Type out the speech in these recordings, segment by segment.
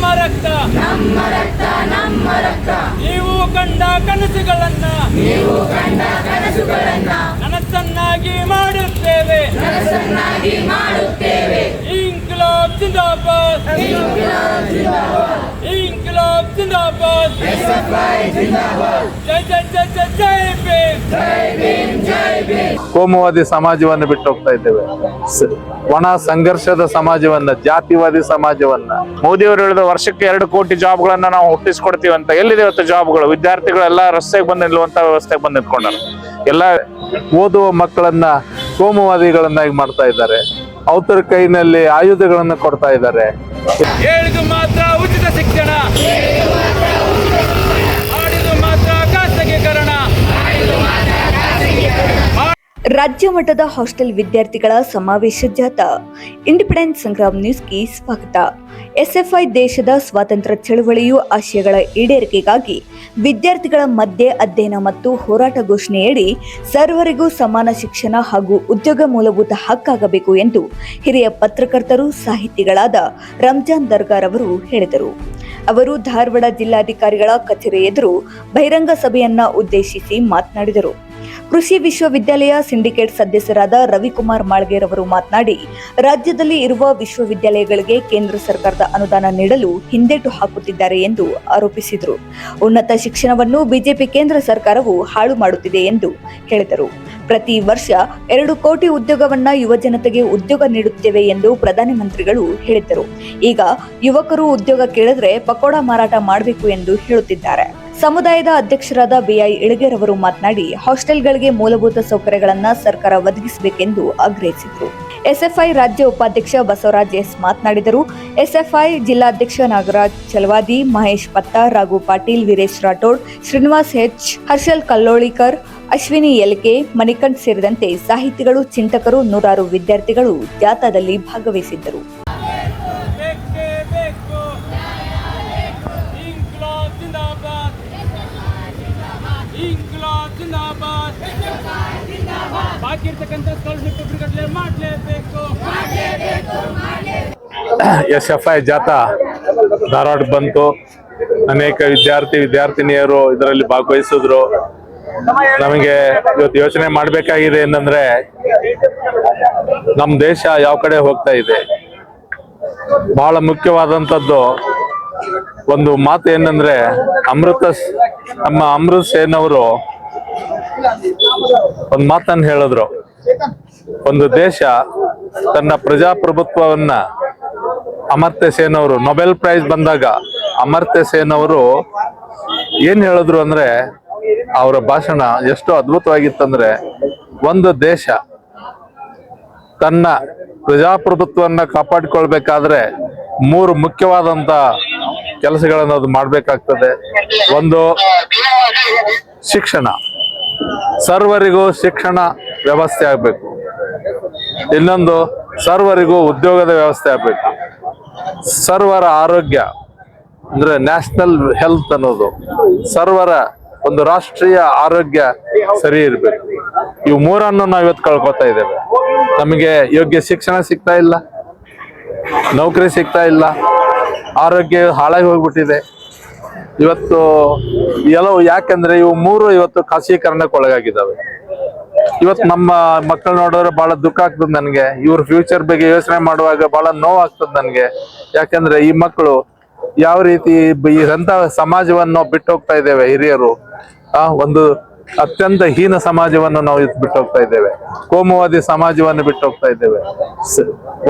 ನಮ್ಮ ರಕ್ತ. ನಮ್ಮ ರಕ್ತ ನಮ್ಮ ರಕ್ತ. ನೀವು ಕಂಡ ಕನಸುಗಳನ್ನ. ನೀವು ಕಂಡ ಕನಸುಗಳನ್ನ. ನನಸನ್ನಾಗಿ ಮಾಡುತ್ತೇವೆ. ನನಸನ್ನಾಗಿ ಮಾಡುತ್ತೇವೆ. ಇನ್ಕ್ಲಾಬ್ ಜಿಂದಾಬಾದ್ ಇನ್ಕ್ಲಾಬ್ ಜಿಂದಾಬಾದ್ ಜೈ ಜೈ ಜೈ ಜೈ ಜೈ ಭೀಮ್ ಕೋಮುವಾದಿ ಸಮಾಜವನ್ನು ಬಿಟ್ಟು ಹೋಗ್ತಾ ಇದ್ದೇವೆ. ಸ- ಒಣ ಸಂಘರ್ಷದ ಸಮಾಜವನ್ನ ಜಾತಿವಾದಿ ಸಮಾಜವನ್ನ. ಮೋದಿ ಅವರು ಹೇಳಿದ ವರ್ಷಕ್ಕೆ ಎರಡು ಕೋಟಿ ಜಾಬ್ಗಳನ್ನ ನಾವು ಹುಟ್ಟಿಸ್ಕೊಡ್ತೀವಿ ಅಂತ ಎಲ್ಲಿದೆ ಇವತ್ತು ಜಾಬ್ಗಳು? ವಿದ್ಯಾರ್ಥಿಗಳೆಲ್ಲ ರಸ್ತೆಗೆ ಬಂದು ನಿಲ್ಲುವಂತ ವ್ಯವಸ್ಥೆಗೆ ಬಂದು ನಿಂತ್ಕೊಂಡಾರ. ಎಲ್ಲ ಓದುವ ಮಕ್ಕಳನ್ನ ಕೋಮುವಾದಿಗಳನ್ನಾಗಿ ಮಾಡ್ತಾ ಇದ್ದಾರೆ. ಅವತರ ಕೈನಲ್ಲಿ ಆಯುಧಗಳನ್ನು ಕೊಡ್ತಾ ಇದ್ದಾರೆ. ಹೇಳಿದು ಮಾತ್ರ ಉಚಿತ ಶಿಕ್ಷಣ. ರಾಜ್ಯ ಮಟ್ಟದ ಹಾಸ್ಟೆಲ್ ವಿದ್ಯಾರ್ಥಿಗಳ ಸಮಾವೇಶ ಜಾಥಾ. ಇಂಡಿಪೆಂಡೆನ್ಸ್ ಸಂಗ್ರಾಮ್ ನ್ಯೂಸ್ಗೆ ಸ್ವಾಗತ. ಎಸ್ಎಫ್ಐ ದೇಶದ ಸ್ವಾತಂತ್ರ್ಯ ಚಳವಳಿಯು ಆಶಯಗಳ ಈಡೇರಿಕೆಗಾಗಿ ವಿದ್ಯಾರ್ಥಿಗಳ ಮಧ್ಯೆ ಅಧ್ಯಯನ ಮತ್ತು ಹೋರಾಟ ಘೋಷಣೆಯಡಿ ಸರ್ವರಿಗೂ ಸಮಾನ ಶಿಕ್ಷಣ ಹಾಗೂ ಉದ್ಯೋಗ ಮೂಲಭೂತ ಹಕ್ಕಾಗಬೇಕು ಎಂದು ಹಿರಿಯ ಪತ್ರಕರ್ತರು, ಸಾಹಿತಿಗಳಾದ ರಂಜಾನ್ ದರ್ಗಾರ್ ಅವರು ಹೇಳಿದರು. ಅವರು ಧಾರವಾಡ ಜಿಲ್ಲಾಧಿಕಾರಿಗಳ ಕಚೇರಿ ಎದುರು ಬಹಿರಂಗ ಸಭೆಯನ್ನ ಉದ್ದೇಶಿಸಿ ಮಾತನಾಡಿದರು. ಕೃಷಿ ವಿಶ್ವವಿದ್ಯಾಲಯ ಸಿಂಡಿಕೇಟ್ ಸದಸ್ಯರಾದ ರವಿಕುಮಾರ್ ಮಾಳ್ಗೇರ್ ಅವರು ಮಾತನಾಡಿ, ರಾಜ್ಯದಲ್ಲಿ ಇರುವ ವಿಶ್ವವಿದ್ಯಾಲಯಗಳಿಗೆ ಕೇಂದ್ರ ಸರ್ಕಾರದ ಅನುದಾನ ನೀಡಲು ಹಿಂದೇಟು ಹಾಕುತ್ತಿದ್ದಾರೆ ಎಂದು ಆರೋಪಿಸಿದರು. ಉನ್ನತ ಶಿಕ್ಷಣವನ್ನು ಬಿಜೆಪಿ ಕೇಂದ್ರ ಸರ್ಕಾರವು ಹಾಳು ಮಾಡುತ್ತಿದೆ ಎಂದು ಹೇಳಿದರು. ಪ್ರತಿ ವರ್ಷ ಎರಡು ಕೋಟಿ ಉದ್ಯೋಗವನ್ನ ಯುವ ಜನತೆಗೆ ಉದ್ಯೋಗ ನೀಡುತ್ತೇವೆ ಎಂದು ಪ್ರಧಾನಮಂತ್ರಿಗಳು ಹೇಳಿದ್ದರು. ಈಗ ಯುವಕರು ಉದ್ಯೋಗ ಕೇಳಿದ್ರೆ ಪಕೋಡ ಮಾರಾಟ ಮಾಡಬೇಕು ಎಂದು ಹೇಳುತ್ತಿದ್ದಾರೆ. ಸಮುದಾಯದ ಅಧ್ಯಕ್ಷರಾದ ಬಿಐ ಇಳಗೇರ್ ಅವರು ಮಾತನಾಡಿ, ಹಾಸ್ಟೆಲ್ಗಳಿಗೆ ಮೂಲಭೂತ ಸೌಕರ್ಯಗಳನ್ನು ಸರ್ಕಾರ ಒದಗಿಸಬೇಕೆಂದು ಆಗ್ರಹಿಸಿದರು. ಎಸ್ಎಫ್ಐ ರಾಜ್ಯ ಉಪಾಧ್ಯಕ್ಷ ಬಸವರಾಜ್ ಎಸ್ ಮಾತನಾಡಿದರು. ಎಸ್ಎಫ್ಐ ಜಿಲ್ಲಾಧ್ಯಕ್ಷ ನಾಗರಾಜ್ ಚಲವಾದಿ, ಮಹೇಶ್ ಪತ್ತಾರ್ ರಾಘು ಪಾಟೀಲ್, ವೀರೇಶ್ ರಾಠೋಡ್, ಶ್ರೀನಿವಾಸ್ ಹೆಚ್ ಹರ್ಷಲ್ ಕಲ್ಲೋಳಿಕರ್ ಅಶ್ವಿನಿ ಎಲ್ಕೆ, ಮಣಿಕಂಠ್ ಸೇರಿದಂತೆ ಸಾಹಿತಿಗಳು, ಚಿಂತಕರು, ನೂರಾರು ವಿದ್ಯಾರ್ಥಿಗಳು ಜಾಥಾದಲ್ಲಿ ಭಾಗವಹಿಸಿದ್ದರು. ಎಸ್ ಎಫ್ ಐ ಜಾಥಾ ಧಾರವಾಡ ಬಂತು. ಅನೇಕ ವಿದ್ಯಾರ್ಥಿ, ವಿದ್ಯಾರ್ಥಿನಿಯರು ಇದರಲ್ಲಿ ಭಾಗವಹಿಸಿದ್ರು. ನಮಗೆ ಇವತ್ತು ಯೋಚನೆ ಮಾಡಬೇಕಾಗಿದೆ ಏನಂದ್ರೆ ನಮ್ಮ ದೇಶ ಯಾವ ಕಡೆ ಹೋಗ್ತಾ ಇದೆ? ಬಹಳ ಮುಖ್ಯವಾದಂಥದ್ದು ಒಂದು ಮಾತು ಏನಂದ್ರೆ, ಅಮೃತ ನಮ್ಮ ಅಮೃತ್ ಸೇನ್ ಅವರು ಒಂದು ಮಾತನ್ನು ಹೇಳಿದ್ರು. ಒಂದು ದೇಶ ತನ್ನ ಪ್ರಜಾಪ್ರಭುತ್ವವನ್ನ ಅಮರ್ತ್ಯ ಸೇನ್ ಅವರು, ನೊಬೆಲ್ ಪ್ರೈಸ್ ಬಂದಾಗ ಅಮರ್ತ್ಯ ಸೇನ್ ಅವರು ಏನ್ ಹೇಳಿದ್ರು ಅಂದ್ರೆ ಅವರ ಭಾಷಣ ಎಷ್ಟು ಅದ್ಭುತವಾಗಿತ್ತಂದ್ರೆ ಒಂದು ದೇಶ ತನ್ನ ಪ್ರಜಾಪ್ರಭುತ್ವವನ್ನ ಕಾಪಾಡಿಕೊಳ್ಬೇಕಾದ್ರೆ ಮೂರು ಮುಖ್ಯವಾದಂತ ಕೆಲಸಗಳನ್ನು ಅದು ಮಾಡಬೇಕಾಗ್ತದೆ. ಒಂದು ಶಿಕ್ಷಣ. ಸರ್ವರಿಗೂ ಶಿಕ್ಷಣ ವ್ಯವಸ್ಥೆ ಆಗಬೇಕು. ಇನ್ನೊಂದು ಸರ್ವರಿಗೂ ಉದ್ಯೋಗದ ವ್ಯವಸ್ಥೆ ಆಗಬೇಕು. ಸರ್ವರ ಆರೋಗ್ಯ ಅಂದ್ರೆ ನ್ಯಾಷನಲ್ ಹೆಲ್ತ್ ಅನ್ನೋದು. ಸರ್ವರ ಒಂದು ರಾಷ್ಟ್ರೀಯ ಆರೋಗ್ಯ ಸರಿ ಇರ್ಬೇಕು. ಇವು ಮೂರನ್ನು ನಾವು ಇವತ್ತು ಕಳ್ಕೊತಾ ಇದ್ದೇವೆ. ನಮಗೆ ಯೋಗ್ಯ ಶಿಕ್ಷಣ ಸಿಗ್ತಾ ಇಲ್ಲ. ನೌಕರಿ ಸಿಗ್ತಾ ಇಲ್ಲ. ಆರೋಗ್ಯ ಹಾಳಾಗಿ ಹೋಗ್ಬಿಟ್ಟಿದೆ. ಇವತ್ತು ಎಲ್ಲವು ಯಾಕಂದ್ರೆ ಇವು ಮೂರು ಇವತ್ತು ಖಾಸಗೀಕರಣಕ್ಕೆ ಒಳಗಾಗಿದ್ದಾವೆ. ಇವತ್ತು ನಮ್ಮ ಮಕ್ಕಳು ನೋಡಿದ್ರೆ ಬಹಳ ದುಃಖ ಆಗ್ತದೆ ನನಗೆ. ಇವ್ರ ಫ್ಯೂಚರ್ ಬಗ್ಗೆ ಯೋಚನೆ ಮಾಡುವಾಗ ಬಹಳ ನೋವಾಗ್ತದೆ ನನಗೆ. ಯಾಕಂದ್ರೆ ಈ ಮಕ್ಕಳು ಯಾವ ರೀತಿ ಇದಂತ ಸಮಾಜವನ್ನು ಬಿಟ್ಟು ಹೋಗ್ತಾ ಇದ್ದೇವೆ ಹಿರಿಯರು? ಆ, ಒಂದು ಅತ್ಯಂತ ಹೀನ ಸಮಾಜವನ್ನು ನಾವು ಬಿಟ್ಟು ಹೋಗ್ತಾ ಇದ್ದೇವೆ. ಕೋಮುವಾದಿ ಸಮಾಜವನ್ನು ಬಿಟ್ಟು ಹೋಗ್ತಾ ಇದ್ದೇವೆ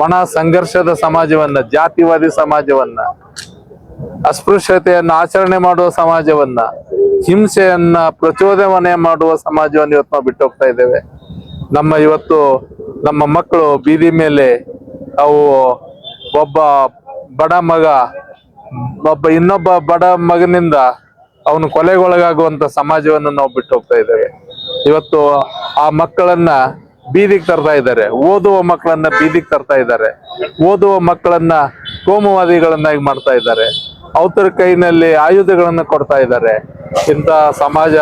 ಒಣ ಸಂಘರ್ಷದ ಸಮಾಜವನ್ನ, ಜಾತಿವಾದಿ ಸಮಾಜವನ್ನ, ಅಸ್ಪೃಶ್ಯತೆಯನ್ನ ಆಚರಣೆ ಮಾಡುವ ಸಮಾಜವನ್ನ, ಹಿಂಸೆಯನ್ನ ಪ್ರಚೋದನೆ ಮಾಡುವ ಸಮಾಜವನ್ನು ಇವತ್ತು ನಾವು ಬಿಟ್ಟು ಹೋಗ್ತಾ ಇದ್ದೇವೆ. ನಮ್ಮ ಇವತ್ತು ನಮ್ಮ ಮಕ್ಕಳು ಬೀದಿ ಮೇಲೆ ಅವು ಒಬ್ಬ ಬಡ ಮಗ ಒಬ್ಬ ಇನ್ನೊಬ್ಬ ಬಡ ಮಗನಿಂದ ಅವನು ಕೊಲೆಗೊಳಗಾಗುವಂತ ಸಮಾಜವನ್ನು ನಾವು ಬಿಟ್ಟು ಹೋಗ್ತಾ ಇದ್ದೇವೆ. ಇವತ್ತು ಆ ಮಕ್ಕಳನ್ನ ಬೀದಿಗೆ ತರ್ತಾ ಇದ್ದಾರೆ. ಓದುವ ಮಕ್ಕಳನ್ನ ಬೀದಿಗೆ ತರ್ತಾ ಇದ್ದಾರೆ. ಓದುವ ಮಕ್ಕಳನ್ನ ಕೋಮುವಾದಿಗಳನ್ನಾಗಿ ಮಾಡ್ತಾ ಇದ್ದಾರೆ. ಅವತರ ಕೈನಲ್ಲಿ ಆಯುಧಗಳನ್ನ ಕೊಡ್ತಾ ಇದ್ದಾರೆ. ಇಂಥ ಸಮಾಜ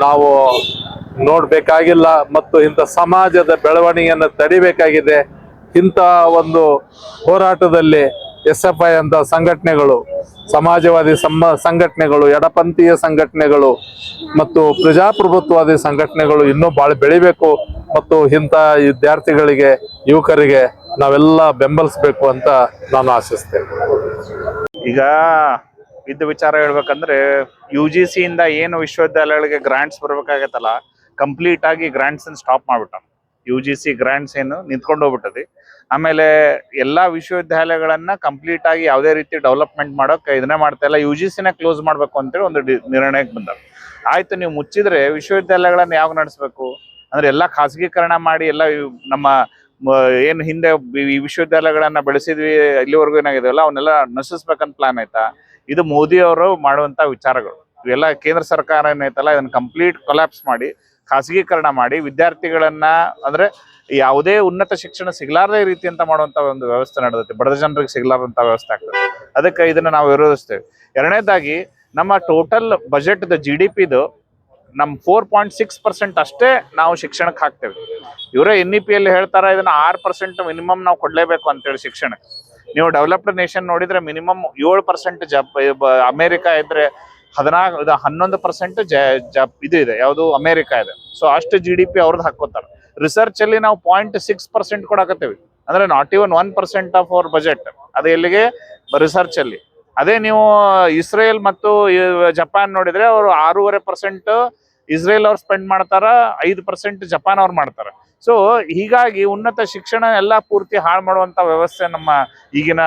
ನಾವು ನೋಡ್ಬೇಕಾಗಿಲ್ಲ ಮತ್ತು ಇಂಥ ಸಮಾಜದ ಬೆಳವಣಿಗೆಯನ್ನು ತಡಿಬೇಕಾಗಿದೆ. ಇಂಥ ಒಂದು ಹೋರಾಟದಲ್ಲಿ ಎಸ್ ಎಫ್ ಐ ಅಂತ ಸಂಘಟನೆಗಳು, ಸಮಾಜವಾದಿ ಸಮ ಸಂಘಟನೆಗಳು, ಎಡಪಂಥೀಯ ಸಂಘಟನೆಗಳು ಮತ್ತು ಪ್ರಜಾಪ್ರಭುತ್ವವಾದಿ ಸಂಘಟನೆಗಳು ಇನ್ನೂ ಬಹಳ ಬೆಳಿಬೇಕು ಮತ್ತು ಇಂಥ ವಿದ್ಯಾರ್ಥಿಗಳಿಗೆ, ಯುವಕರಿಗೆ ನಾವೆಲ್ಲ ಬೆಂಬಲಿಸಬೇಕು ಅಂತ ನಾನು ಆಶಿಸ್ತೇನೆ. ಈಗ ಇದ್ದ ವಿಚಾರ ಹೇಳ್ಬೇಕಂದ್ರೆ ಯು ಜಿ ಸಿ ಇಂದ ಏನು ವಿಶ್ವವಿದ್ಯಾಲಯಗಳಿಗೆ ಗ್ರಾಂಟ್ಸ್ ಬರ್ಬೇಕಾಗತ್ತಲ್ಲ ಕಂಪ್ಲೀಟ್ ಆಗಿ ಗ್ರಾಂಟ್ಸ್ ಸ್ಟಾಪ್ ಮಾಡ್ಬಿಟ್ಟ ಯು ಜಿ ಸಿ ಗ್ರಾಂಟ್ಸ್ ಏನು ನಿಂತ್ಕೊಂಡು ಹೋಗ್ಬಿಟ್ಟದಿ. ಆಮೇಲೆ ಎಲ್ಲಾ ವಿಶ್ವವಿದ್ಯಾಲಯಗಳನ್ನ ಕಂಪ್ಲೀಟ್ ಆಗಿ ಯಾವುದೇ ರೀತಿ ಡೆವಲಪ್ಮೆಂಟ್ ಮಾಡೋಕೆ ಇದನ್ನೇ ಮಾಡ್ತಾ ಇಲ್ಲ. ಯು ಜಿ ಸಿನೇ ಕ್ಲೋಸ್ ಮಾಡಬೇಕು ಅಂತೇಳಿ ಒಂದು ನಿರ್ಣಯಕ್ಕೆ ಬಂದ ಆಯ್ತು, ನೀವು ಮುಚ್ಚಿದ್ರೆ ವಿಶ್ವವಿದ್ಯಾಲಯಗಳನ್ನ ಯಾವಾಗ ನಡೆಸಬೇಕು? ಅಂದ್ರೆ ಎಲ್ಲಾ ಖಾಸಗೀಕರಣ ಮಾಡಿ ಎಲ್ಲ ನಮ್ಮ ಏನು ಏನ್ ಹಿಂದೆ ಈ ವಿಶ್ವವಿದ್ಯಾಲಯಗಳನ್ನ ಬೆಳೆಸಿದ್ವಿ, ಇಲ್ಲಿವರೆಗೂ ಏನಾಗಿದೆಯಲ್ಲ, ಅವನ್ನೆಲ್ಲ ನಶಿಸ್ಬೇಕಂತ ಪ್ಲಾನ್ ಆಯ್ತಾ? ಇದು ಮೋದಿ ಅವರು ಮಾಡುವಂತ ವಿಚಾರಗಳು. ಇವೆಲ್ಲ ಕೇಂದ್ರ ಸರ್ಕಾರ ಏನೈತಲ್ಲ ಇದನ್ನ ಕಂಪ್ಲೀಟ್ ಕೊಲ್ಯಾಪ್ಸ್ ಮಾಡಿ ಖಾಸಗೀಕರಣ ಮಾಡಿ ವಿದ್ಯಾರ್ಥಿಗಳನ್ನ ಅಂದ್ರೆ ಯಾವುದೇ ಉನ್ನತ ಶಿಕ್ಷಣ ಸಿಗ್ಲಾರ್ದೇ ರೀತಿ ಅಂತ ಮಾಡುವಂತ ಒಂದು ವ್ಯವಸ್ಥೆ ನಡೆದೈತಿ. ಬಡ ಜನರಿಗೆ ಸಿಗ್ಲಾರ್ದಂತ ವ್ಯವಸ್ಥೆ ಆಗ್ತದೆ. ಅದಕ್ಕೆ ಇದನ್ನ ನಾವು ವಿರೋಧಿಸ್ತೇವೆ. ಎರಡನೇದಾಗಿ ನಮ್ಮ ಟೋಟಲ್ ಬಜೆಟ್ ಜಿ ಡಿ ಪಿದು ನಮ್ ಫೋರ್ ಪಾಯಿಂಟ್ ಸಿಕ್ಸ್ ಪರ್ಸೆಂಟ್ ಅಷ್ಟೇ ನಾವು ಶಿಕ್ಷಣಕ್ಕೆ ಹಾಕ್ತೇವೆ. ಇವರೇ ಎನ್ ಇ ಪಿ ಅಲ್ಲಿ ಹೇಳ್ತಾರ, ಇದನ್ನ ಆರು ಪರ್ಸೆಂಟ್ ಮಿನಿಮಮ್ ನಾವು ಕೊಡ್ಲೇಬೇಕು ಅಂತೇಳಿ ಶಿಕ್ಷಣಕ್ಕೆ ನೀವು ಡೆವಲಪ್ಡ್ ನೇಷನ್ ನೋಡಿದ್ರೆ ಮಿನಿಮಮ್ ಏಳು ಪರ್ಸೆಂಟ್ ಜಪ್ ಅಮೇರಿಕಾ ಇದ್ರೆ ಹದಿನಾಲ್ಕು ಹನ್ನೊಂದು ಪರ್ಸೆಂಟ್ ಇದು ಇದೆ, ಯಾವುದು ಅಮೆರಿಕ ಇದೆ. ಸೊ ಅಷ್ಟು ಜಿ ಡಿ ಪಿ ಅವ್ರದ್ದು ಹಾಕೋತಾರೆ ರಿಸರ್ಚ್ ಅಲ್ಲಿ ನಾವು ಪಾಯಿಂಟ್ ಸಿಕ್ಸ್ ಪರ್ಸೆಂಟ್ ಕೊಡಕತ್ತೇವೆ ಅಂದ್ರೆ not even one percent of our budget ಅದು ಎಲ್ಲಿಗೆ? ರಿಸರ್ಚ್ ಅಲ್ಲಿ. ಅದೇ ನೀವು ಇಸ್ರೇಲ್ ಮತ್ತು ಜಪಾನ್ ನೋಡಿದ್ರೆ ಅವರು ಆರೂವರೆ ಪರ್ಸೆಂಟ್ ಇಸ್ರೇಲ್ ಅವ್ರು ಸ್ಪೆಂಡ್ ಮಾಡ್ತಾರ, ಐದು ಪರ್ಸೆಂಟ್ ಜಪಾನ್ ಅವ್ರು ಮಾಡ್ತಾರ. ಸೊ ಹೀಗಾಗಿ ಉನ್ನತ ಶಿಕ್ಷಣ ಎಲ್ಲ ಪೂರ್ತಿ ಹಾಳು ಮಾಡುವಂತ ವ್ಯವಸ್ಥೆ ನಮ್ಮ ಈಗಿನ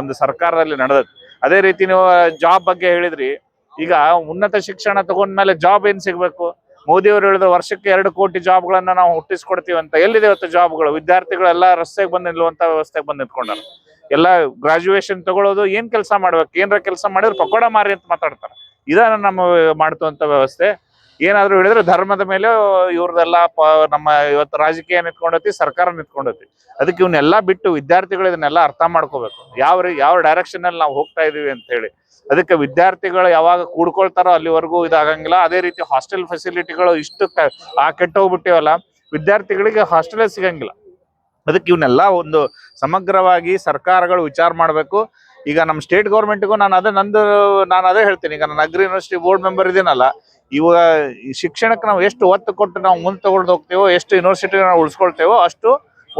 ಒಂದು ಸರ್ಕಾರದಲ್ಲಿ ನಡೆದದ್ದು ಅದೇ ರೀತಿ ನೀವು ಜಾಬ್ ಬಗ್ಗೆ ಹೇಳಿದ್ರಿ. ಈಗ ಉನ್ನತ ಶಿಕ್ಷಣ ತಗೊಂಡ್ಮೇಲೆ ಜಾಬ್ ಏನ್ ಸಿಗ್ಬೇಕು? ಮೋದಿ ಅವರು ಹೇಳಿದ ವರ್ಷಕ್ಕೆ ಎರಡು ಕೋಟಿ ಜಾಬ್ಗಳನ್ನ ನಾವು ಹುಟ್ಟಿಸ್ಕೊಡ್ತೀವಿ ಅಂತ ಎಲ್ಲಿದೆ ಇವತ್ತು ಜಾಬ್ಗಳು ವಿದ್ಯಾರ್ಥಿಗಳೆಲ್ಲ ರಸ್ತೆಗೆ ಬಂದು ನಿಲ್ಲುವಂತ ವ್ಯವಸ್ಥೆಗೆ ಬಂದು ನಿಂತ್ಕೊಂಡಾರ. ಎಲ್ಲ ಗ್ರಾಜುಯೇಷನ್ ತಗೊಳ್ಳೋದು ಏನ್ ಕೆಲಸ ಮಾಡ್ಬೇಕು? ಏನ್ರ ಕೆಲಸ ಮಾಡಿದ್ರೆ ಪಕೋಡ ಮಾರಿ ಅಂತ ಮಾತಾಡ್ತಾರೆ. ಇದನ್ನ ನಮ್ಮ ಮಾಡ್ತುವಂತ ವ್ಯವಸ್ಥೆ. ಏನಾದ್ರು ಹೇಳಿದ್ರೆ ಧರ್ಮದ ಮೇಲೆ ಇವ್ರದೆಲ್ಲ ನಮ್ಮ ಇವತ್ತು ರಾಜಕೀಯ ನಿಂತ್ಕೊಂಡೈತಿ ಸರ್ಕಾರ ನಿಂತ್ಕೊಂಡೈತಿ. ಅದಕ್ಕೆ ಇವನ್ನೆಲ್ಲ ಬಿಟ್ಟು ವಿದ್ಯಾರ್ಥಿಗಳು ಇದನ್ನೆಲ್ಲ ಅರ್ಥ ಮಾಡ್ಕೋಬೇಕು. ಯಾವ ಯಾವ ಡೈರೆಕ್ಷನ್ನಲ್ಲಿ ನಾವು ಹೋಗ್ತಾ ಇದೀವಿ ಅಂತ ಹೇಳಿ. ಅದಕ್ಕೆ ವಿದ್ಯಾರ್ಥಿಗಳು ಯಾವಾಗ ಕೂಡ್ಕೊಳ್ತಾರೋ ಅಲ್ಲಿವರೆಗೂ ಇದಾಗಂಗಿಲ್ಲ. ಅದೇ ರೀತಿ ಹಾಸ್ಟೆಲ್ ಫೆಸಿಲಿಟಿಗಳು ಇಷ್ಟು ಆ ಕೆಟ್ಟ ಕೆಟ್ಟೋಗ್ಬಿಟ್ಟಿವಲ್ಲ, ವಿದ್ಯಾರ್ಥಿಗಳಿಗೆ ಹಾಸ್ಟೆಲ್ ಸಿಗಂಗಿಲ್ಲ. ಅದಕ್ಕೆ ಇವನ್ನೆಲ್ಲ ಒಂದು ಸಮಗ್ರವಾಗಿ ಸರ್ಕಾರಗಳು ವಿಚಾರ ಮಾಡಬೇಕು. ಈಗ ನಮ್ಮ ಸ್ಟೇಟ್ ಗೌರ್ಮೆಂಟ್ಗೂ ನಾನು ಅದೇ ನಂದು, ನಾನು ಅದೇ ಹೇಳ್ತೀನಿ. ಈಗ ನಾನು ಅಗ್ರಿ ಯೂನಿವರ್ಸಿಟಿ ಬೋರ್ಡ್ ಮೆಂಬರ್ ಇದೀನಲ್ಲ ಇವಾಗ ಈ ಶಿಕ್ಷಣಕ್ಕೆ ನಾವು ಎಷ್ಟು ಒತ್ತು ಕೊಟ್ಟು ನಾವು ಮುಂದೆ ತಗೊಂಡು ಹೋಗ್ತೇವೋ, ಎಷ್ಟು ಯೂನಿವರ್ಸಿಟಿ ನಾವು ಉಳಿಸ್ಕೊಳ್ತೇವೋ ಅಷ್ಟು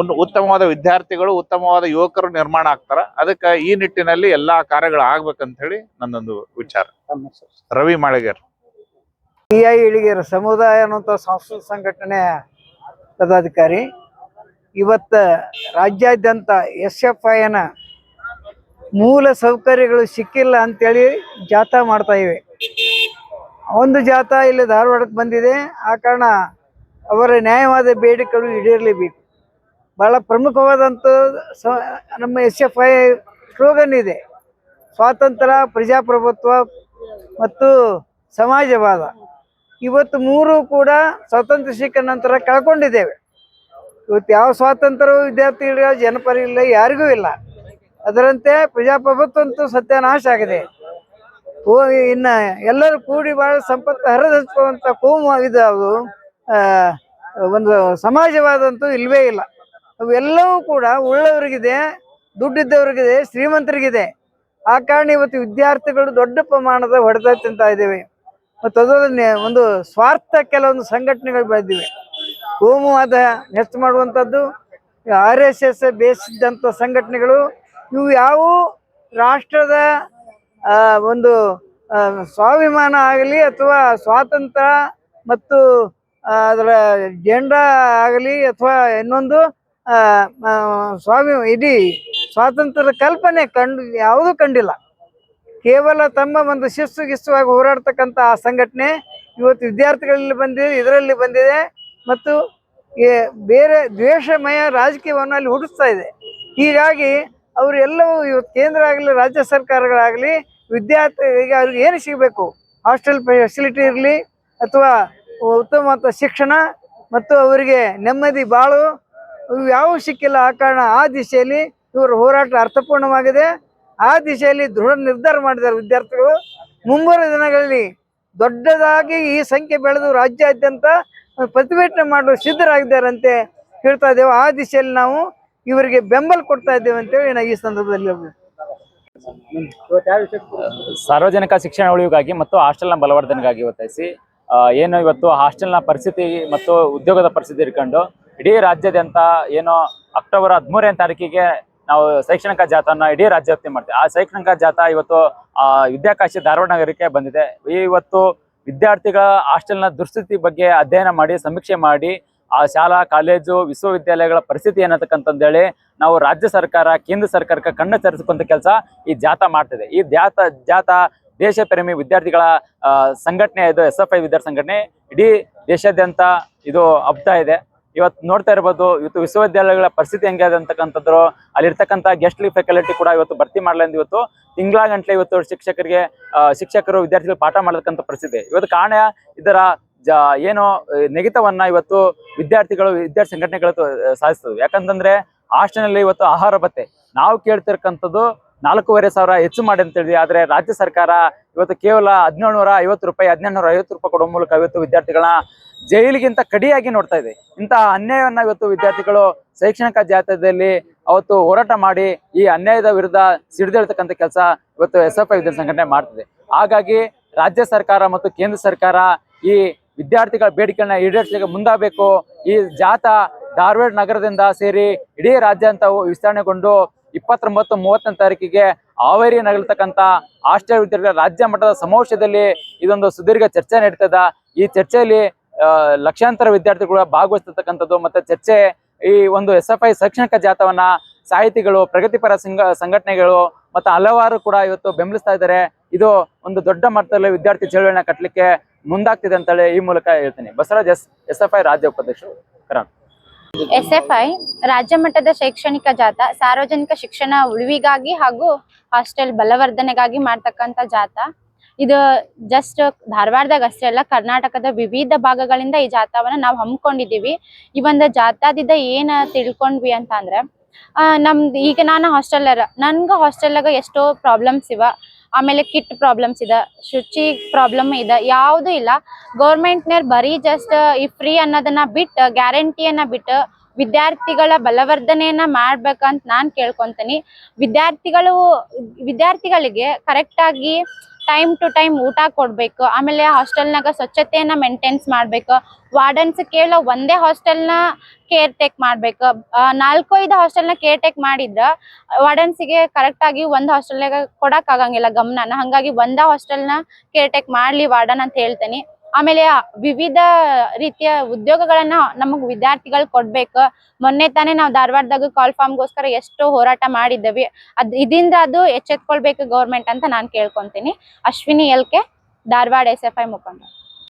ಒಂದು ಉತ್ತಮವಾದ ವಿದ್ಯಾರ್ಥಿಗಳು, ಉತ್ತಮವಾದ ಯುವಕರು ನಿರ್ಮಾಣ ಆಗ್ತಾರ. ಅದಕ್ಕೆ ಈ ನಿಟ್ಟಿನಲ್ಲಿ ಎಲ್ಲಾ ಕಾರ್ಯಗಳು ಆಗ್ಬೇಕಂತ ಹೇಳಿ ನನ್ನೊಂದು ವಿಚಾರ. ರವಿ ಮಾಳಿಗೇರ್. ಪಿ ಐ ಇಳಿಗೇರ್ ಸಮುದಾಯ ಅನ್ನುವಂಥ ಸಾಂಸ್ಕೃತಿಕ ಸಂಘಟನೆ ಪದಾಧಿಕಾರಿ, ಇವತ್ತು ರಾಜ್ಯಾದ್ಯಂತ ಎಸ್ ಎಫ್ ಐನ ಮೂಲ ಸೌಕರ್ಯಗಳು ಸಿಕ್ಕಿಲ್ಲ ಅಂತೇಳಿ ಜಾಥಾ ಮಾಡ್ತಾ ಇವೆ. ಒಂದು ಜಾಥಾ ಇಲ್ಲಿ ಧಾರವಾಡಕ್ಕೆ ಬಂದಿದೆ. ಆ ಕಾರಣ ಅವರ ನ್ಯಾಯವಾದ ಬೇಡಿಕೆಗಳು ಈಡೇರಲೇಬೇಕು. ಬಹಳ ಪ್ರಮುಖವಾದಂಥ ಸ, ನಮ್ಮ ಎಸ್ ಎಫ್ ಐ ಸ್ಲೋಗನ್ ಇದೆ. ಸ್ವಾತಂತ್ರ್ಯ, ಪ್ರಜಾಪ್ರಭುತ್ವ ಮತ್ತು ಸಮಾಜವಾದ. ಇವತ್ತು ಮೂರು ಕೂಡ ಸ್ವಾತಂತ್ರ್ಯ ಸಿಕ್ಕ ನಂತರ ಕಳ್ಕೊಂಡಿದ್ದೇವೆ. ಇವತ್ತು ಯಾವ ಸ್ವಾತಂತ್ರ್ಯವೂ ವಿದ್ಯಾರ್ಥಿಗಳ ಜನಪರ ಇಲ್ಲ, ಯಾರಿಗೂ ಇಲ್ಲ. ಅದರಂತೆ ಪ್ರಜಾಪ್ರಭುತ್ವ ಅಂತೂ ಸತ್ಯನಾಶ ಆಗಿದೆ. ಓ ಇನ್ನ ಎಲ್ಲರೂ ಕೂಡಿ ಬಹಳ ಸಂಪತ್ತು ಹರಿದಂತ ಕೋಮು ಇದು ಅದು. ಒಂದು ಸಮಾಜವಾದಂತೂ ಇಲ್ವೇ ಇಲ್ಲ. ಅವೆಲ್ಲವೂ ಕೂಡ ಉಳ್ಳವರಿಗಿದೆ, ದುಡ್ಡಿದ್ದವರಿಗಿದೆ, ಶ್ರೀಮಂತರಿಗಿದೆ. ಆ ಕಾರಣ ಇವತ್ತು ವಿದ್ಯಾರ್ಥಿಗಳು ದೊಡ್ಡ ಪ್ರಮಾಣದ ಹೊಡೆದ ತಿಂತ ಇದ್ದೇವೆ. ಮತ್ತು ಅದರಲ್ಲಿ ಒಂದು ಸ್ವಾರ್ಥ ಕೆಲವೊಂದು ಸಂಘಟನೆಗಳು ಬೆಳೆದಿವೆ. ಕೋಮುವಾದ ಹೆಚ್ಚು ಮಾಡುವಂಥದ್ದು, ಆರ್ ಎಸ್ ಎಸ್ ಬೇಸಿದ್ದಂಥ ಸಂಘಟನೆಗಳು, ಇವು ಯಾವುವು ರಾಷ್ಟ್ರದ ಒಂದು ಸ್ವಾಭಿಮಾನ ಆಗಲಿ ಅಥವಾ ಸ್ವಾತಂತ್ರ್ಯ ಮತ್ತು ಅದರ ಜೆಂಡಾ ಆಗಲಿ ಅಥವಾ ಇನ್ನೊಂದು ಸ್ವಾಮಿ, ಇಡೀ ಸ್ವಾತಂತ್ರ್ಯದ ಕಲ್ಪನೆ ಕಂಡು, ಯಾವುದೂ ಕಂಡಿಲ್ಲ. ಕೇವಲ ತಮ್ಮ ಒಂದು ಶಿಸ್ತು ಗಿಸ್ತುವಾಗಿ ಹೋರಾಡ್ತಕ್ಕಂಥ ಆ ಸಂಘಟನೆ ಇವತ್ತು ವಿದ್ಯಾರ್ಥಿಗಳಲ್ಲಿ ಬಂದಿದೆ, ಇದರಲ್ಲಿ ಬಂದಿದೆ ಮತ್ತು ಬೇರೆ ದ್ವೇಷಮಯ ರಾಜಕೀಯವನ್ನು ಅಲ್ಲಿ ಹುಟ್ಟಿಸ್ತಾ ಇದೆ. ಹೀಗಾಗಿ ಅವರೆಲ್ಲವೂ ಇವತ್ತು ಕೇಂದ್ರ ಆಗಲಿ, ರಾಜ್ಯ ಸರ್ಕಾರಗಳಾಗಲಿ ವಿದ್ಯಾರ್ಥಿಗಳಿಗೆ ಅವ್ರಿಗೆ ಏನು ಸಿಗಬೇಕು? ಹಾಸ್ಟೆಲ್ ಫೆಸಿಲಿಟಿ ಇರಲಿ ಅಥವಾ ಉತ್ತಮವಾದ ಶಿಕ್ಷಣ ಮತ್ತು ಅವರಿಗೆ ನೆಮ್ಮದಿ, ಬಾಳು ಯಾವ ಸಿಕ್ಕಿಲ್ಲ. ಆ ಕಾರಣ ಆ ದಿಶೆಯಲ್ಲಿ ಇವರ ಹೋರಾಟ ಅರ್ಥಪೂರ್ಣವಾಗಿದೆ. ಆ ದಿಶೆಯಲ್ಲಿ ದೃಢ ನಿರ್ಧಾರ ಮಾಡಿದ್ದಾರೆ ವಿದ್ಯಾರ್ಥಿಗಳು. ಮುಂಬರುವ ದಿನಗಳಲ್ಲಿ ದೊಡ್ಡದಾಗಿ ಈ ಸಂಖ್ಯೆ ಬೆಳೆದು ರಾಜ್ಯಾದ್ಯಂತ ಪ್ರತಿಭಟನೆ ಮಾಡಲು ಸಿದ್ಧರಾಗಿದ್ದಾರೆ ಅಂತೆ ಹೇಳ್ತಾ ಇದ್ದೇವೆ. ಆ ದಿಶೆಯಲ್ಲಿ ನಾವು ಇವರಿಗೆ ಬೆಂಬಲ ಕೊಡ್ತಾ ಇದ್ದೇವೆ ಅಂತೇಳಿ ನಾವು ಈ ಸಂದರ್ಭದಲ್ಲಿ. ಸಾರ್ವಜನಿಕ ಶಿಕ್ಷಣ ಉಳಿವಿಗಾಗಿ ಮತ್ತು ಹಾಸ್ಟೆಲ್ನ ಬಲವರ್ಧನೆಗಾಗಿ ಒತ್ತಾಯಿಸಿ ಏನು ಇವತ್ತು ಹಾಸ್ಟೆಲ್ನ ಪರಿಸ್ಥಿತಿ ಮತ್ತು ಉದ್ಯೋಗದ ಪರಿಸ್ಥಿತಿ ಇಟ್ಕೊಂಡು ಇಡೀ ರಾಜ್ಯಾದ್ಯಂತ ಏನು ಅಕ್ಟೋಬರ್ ಹದಿಮೂರನೇ ತಾರೀಕಿಗೆ ನಾವು ಶೈಕ್ಷಣಿಕ ಜಾಥಾನ ಇಡೀ ರಾಜ್ಯ ವ್ಯಾಪ್ತಿ ಮಾಡ್ತೀವಿ. ಆ ಶೈಕ್ಷಣಿಕ ಜಾಥಾ ಇವತ್ತು ವಿದ್ಯಾಕಾಶಿ ಧಾರವಾಡ ನಗರಕ್ಕೆ ಬಂದಿದೆ. ಇವತ್ತು ವಿದ್ಯಾರ್ಥಿಗಳ ಹಾಸ್ಟೆಲ್ನ ದುಸ್ಥಿತಿ ಬಗ್ಗೆ ಅಧ್ಯಯನ ಮಾಡಿ, ಸಮೀಕ್ಷೆ ಮಾಡಿ ಆ ಶಾಲಾ, ಕಾಲೇಜು, ವಿಶ್ವವಿದ್ಯಾಲಯಗಳ ಪರಿಸ್ಥಿತಿ ಏನತಕ್ಕಂತಂದೇಳಿ ನಾವು ರಾಜ್ಯ ಸರ್ಕಾರ, ಕೇಂದ್ರ ಸರ್ಕಾರಕ್ಕೆ ಕಣ್ಣು ತರಿಸಿಕೊಂತ ಕೆಲಸ ಈ ಜಾಥಾ ಮಾಡ್ತಿದೆ. ಈ ಜಾತ ಜಾಥಾ ದೇಶ ಪ್ರೇಮಿ ವಿದ್ಯಾರ್ಥಿಗಳ ಸಂಘಟನೆ ಇದು ಎಸ್ ಎಫ್ ಐ ವಿದ್ಯಾರ್ಥಿ ಸಂಘಟನೆ. ಇಡೀ ದೇಶಾದ್ಯಂತ ಇದು ಹಬ್ತಾ ಇದೆ. ಇವತ್ತು ನೋಡ್ತಾ ಇರ್ಬೋದು, ಇವತ್ತು ವಿಶ್ವವಿದ್ಯಾಲಯಗಳ ಪರಿಸ್ಥಿತಿ ಹೆಂಗಿದೆ ಅಂತಕ್ಕಂಥದ್ದು ಅಲ್ಲಿರ್ತಕ್ಕಂಥ ಗೆಸ್ಟ್ ಫ್ಯಾಕಲ್ಟಿ ಕೂಡ ಇವತ್ತು ಭರ್ತಿ ಮಾಡಲಿಂದ ಇವತ್ತು. ತಿಂಗಳ ಗಂಟಲೆ ಇವತ್ತು ಶಿಕ್ಷಕರಿಗೆ ಶಿಕ್ಷಕರು, ವಿದ್ಯಾರ್ಥಿಗಳು ಪಾಠ ಮಾಡತಕ್ಕಂಥ ಪರಿಸ್ಥಿತಿ ಇವತ್ತು ಕಾರಣ ಇದರ ಜ, ಏನು ನೆಗೆತವನ್ನ ಇವತ್ತು ವಿದ್ಯಾರ್ಥಿಗಳು, ವಿದ್ಯಾರ್ಥಿ ಸಂಘಟನೆಗಳು ಸಾಧಿಸ್ತದೆ. ಯಾಕಂತಂದ್ರೆ ಹಾಸ್ಟೆಲ್ನಲ್ಲಿ ಇವತ್ತು ಆಹಾರ ಭತ್ತೆ. ನಾವು ಕೇಳ್ತಿರ್ತಕ್ಕಂಥದ್ದು ನಾಲ್ಕೂವರೆ ಸಾವಿರ ಹೆಚ್ಚು ಮಾಡಿ ಅಂತ ಹೇಳಿದ್ವಿ. ಆದ್ರೆ ರಾಜ್ಯ ಸರ್ಕಾರ ಇವತ್ತು ಕೇವಲ ಹದಿನೇಳು ನೂರ ಐವತ್ತು ರೂಪಾಯಿ ಹದಿನೆಂಟು ನೂರ ಐವತ್ತು ರೂಪಾಯಿ ಕೊಡೋ ಮೂಲಕ ಇವತ್ತು ವಿದ್ಯಾರ್ಥಿಗಳನ್ನ ಜೈಲಿಗಿಂತ ಕಡಿಯಾಗಿ ನೋಡ್ತಾ ಇದೆ. ಇಂತಹ ಅನ್ಯಾಯವನ್ನ ಇವತ್ತು ವಿದ್ಯಾರ್ಥಿಗಳು ಶೈಕ್ಷಣಿಕ ಜಾತ್ಯದಲ್ಲಿ ಅವತ್ತು ಹೋರಾಟ ಮಾಡಿ ಈ ಅನ್ಯಾಯದ ವಿರುದ್ಧ ಸಿಡಿದೇಳ್ತಕ್ಕಂಥ ಕೆಲಸ ಇವತ್ತು ಎಸ್ ಎಫ್ ಐ ವಿದ್ಯಾರ್ಥಿ ಸಂಘಟನೆ ಮಾಡ್ತಿದೆ. ಹಾಗಾಗಿ ರಾಜ್ಯ ಸರ್ಕಾರ ಮತ್ತು ಕೇಂದ್ರ ಸರ್ಕಾರ ಈ ವಿದ್ಯಾರ್ಥಿಗಳ ಬೇಡಿಕೆಗಳನ್ನ ಈಡೇರಿಸಲಿಕ್ಕೆ ಮುಂದಾಗಬೇಕು. ಈ ಜಾಥಾ ಧಾರವಾಡ ನಗರದಿಂದ ಸೇರಿ ಇಡೀ ರಾಜ್ಯಾಂತ ವಿಸ್ತರಣೆಗೊಂಡು ಇಪ್ಪತ್ತೊಂಬತ್ತು ಮೂವತ್ತನೇ ತಾರೀಕಿಗೆ ಹಾವೇರಿ ನಗರತಕ್ಕಂಥ ಹಾಸ್ಟೆಲ್ ವಿದ್ಯಾರ್ಥಿಗಳ ರಾಜ್ಯ ಮಟ್ಟದ ಸಮಾವೇಶದಲ್ಲಿ ಇದೊಂದು ಸುದೀರ್ಘ ಚರ್ಚೆ ನಡೀತದ. ಈ ಚರ್ಚೆಯಲ್ಲಿ ಲಕ್ಷಾಂತರ ವಿದ್ಯಾರ್ಥಿಗಳು ಭಾಗವಹಿಸತಕ್ಕಂಥದ್ದು ಮತ್ತೆ ಚರ್ಚೆ ಈ ಒಂದು ಎಸ್ ಎಫ್ ಐ ಶೈಕ್ಷಣಿಕ ಜಾಥವನ್ನ ಸಾಹಿತಿಗಳು, ಪ್ರಗತಿಪರ ಸಂಘ ಸಂಘಟನೆಗಳು ಮತ್ತು ಹಲವಾರು ಕೂಡ ಇವತ್ತು ಬೆಂಬಲಿಸ್ತಾ ಇದ್ದಾರೆ. ಇದು ಒಂದು ದೊಡ್ಡ ಮಟ್ಟದಲ್ಲಿ ವಿದ್ಯಾರ್ಥಿ ಚಳವಳಿನ ಕಟ್ಟಲಿಕ್ಕೆ ಮುಂದಾಗ್ತಿದೆ ಅಂತೇಳಿ ಈ ಮೂಲಕ ಹೇಳ್ತೀನಿ. Basavaraj S S F I ರಾಜ್ಯ ಉಪಾಧ್ಯಕ್ಷರು ಕರ್ನಾಟಕ ಎಸ್ಎಫ್ಐ ರಾಜ್ಯ ಮಟ್ಟದ ಶೈಕ್ಷಣಿಕ ಜಾಥಾ, ಸಾರ್ವಜನಿಕ ಶಿಕ್ಷಣ ಉಳಿವಿಗಾಗಿ ಹಾಗೂ ಹಾಸ್ಟೆಲ್ ಬಲವರ್ಧನೆಗಾಗಿ ಮಾಡ್ತಕ್ಕಂಥ ಜಾಥಾ. ಇದು ಜಸ್ಟ್ ಧಾರವಾಡದಾಗ ಅಷ್ಟೇ ಅಲ್ಲ, ಕರ್ನಾಟಕದ ವಿವಿಧ ಭಾಗಗಳಿಂದ ಈ ಜಾಥಾವನ್ನ ನಾವು ಹಮ್ಮಿಕೊಂಡಿದ್ದೀವಿ. ಈ ಒಂದು ಜಾಥಾದಿಂದ ಏನು ತಿಳ್ಕೊಂಡ್ವಿ ಅಂತ ಅಂದ್ರೆ ನಮ್ದು ಈಗ ನಾನು ಹಾಸ್ಟೆಲ್ಲರ, ನನ್ಗ ಹಾಸ್ಟೆಲ್ನಾಗ ಎಷ್ಟೋ ಪ್ರಾಬ್ಲಮ್ಸ್ ಇವ. ಆಮೇಲೆ ಕಿಟ್ ಪ್ರಾಬ್ಲಮ್ಸ್ ಇದೆ, ಶುಚಿ ಪ್ರಾಬ್ಲಮ್ ಇದೆ, ಯಾವುದು ಇಲ್ಲ. ಗೌರ್ಮೆಂಟ್ನವ್ರು ಬರೀ ಜಸ್ಟ್ ಈ ಫ್ರೀ ಅನ್ನೋದನ್ನ ಬಿಟ್ಟು ಗ್ಯಾರಂಟಿಯನ್ನ ಬಿಟ್ಟು ವಿದ್ಯಾರ್ಥಿಗಳ ಬಲವರ್ಧನೆಯನ್ನ ಮಾಡ್ಬೇಕಂತ ನಾನ್ ಕೇಳ್ಕೊಂತೀನಿ. ವಿದ್ಯಾರ್ಥಿಗಳು, ವಿದ್ಯಾರ್ಥಿಗಳಿಗೆ ಕರೆಕ್ಟ್ ಆಗಿ ಟೈಮ್ ಟು ಟೈಮ್ ಊಟ ಕೊಡ್ಬೇಕು. ಆಮೇಲೆ ಹಾಸ್ಟೆಲ್ನಾಗ ಸ್ವಚ್ಛತೆಯನ್ನ ಮೇಂಟೈನ್ಸ್ ಮಾಡ್ಬೇಕು. ವಾರ್ಡನ್ಸ್ ಕೇಳೋ ಒಂದೇ ಹಾಸ್ಟೆಲ್ನ ಕೇರ್ ಟೇಕ್ ಮಾಡ್ಬೇಕು. ನಾಲ್ಕೈದು ನಾಲ್ಕು, ಐದು ಹಾಸ್ಟೆಲ್ನ ಕೇರ್ ಟೇಕ್ ಮಾಡಿದ್ರ ವಾರ್ಡನ್ಸಿಗೆ ಕರೆಕ್ಟ್ ಆಗಿ ಒಂದ್ ಹಾಸ್ಟೆಲ್ನಾಗ ಆಗಂಗಿಲ್ಲ ಗಮನನ. ಹಾಗಾಗಿ ಒಂದ ಹಾಸ್ಟೆಲ್ನ ಕೇರ್ ಟೇಕ್ ಮಾಡ್ಲಿ ವಾರ್ಡನ್ ಅಂತ ಹೇಳ್ತೇನೆ. ಆಮೇಲೆ ವಿವಿಧ ರೀತಿಯ ಉದ್ಯೋಗಗಳನ್ನ ನಮಗ್ ವಿದ್ಯಾರ್ಥಿಗಳು ಕೊಡ್ಬೇಕು. ಮೊನ್ನೆ ತಾನೇ ನಾವು ಧಾರವಾಡದಾಗ ಕಾಲ್ ಫಾರ್ಮ್ಗೋಸ್ಕರ ಎಷ್ಟು ಹೋರಾಟ ಮಾಡಿದ್ದೇವೆ. ಅದ್ ಇದರಿಂದ ಅದು ಎಚ್ಚೆತ್ಕೊಳ್ಬೇಕು ಗೌರ್ಮೆಂಟ್ ಅಂತ ನಾನು ಕೇಳ್ಕೊಂತೀನಿ. Ashwini L K, Dharwad S F I ಮುಖಂಡ.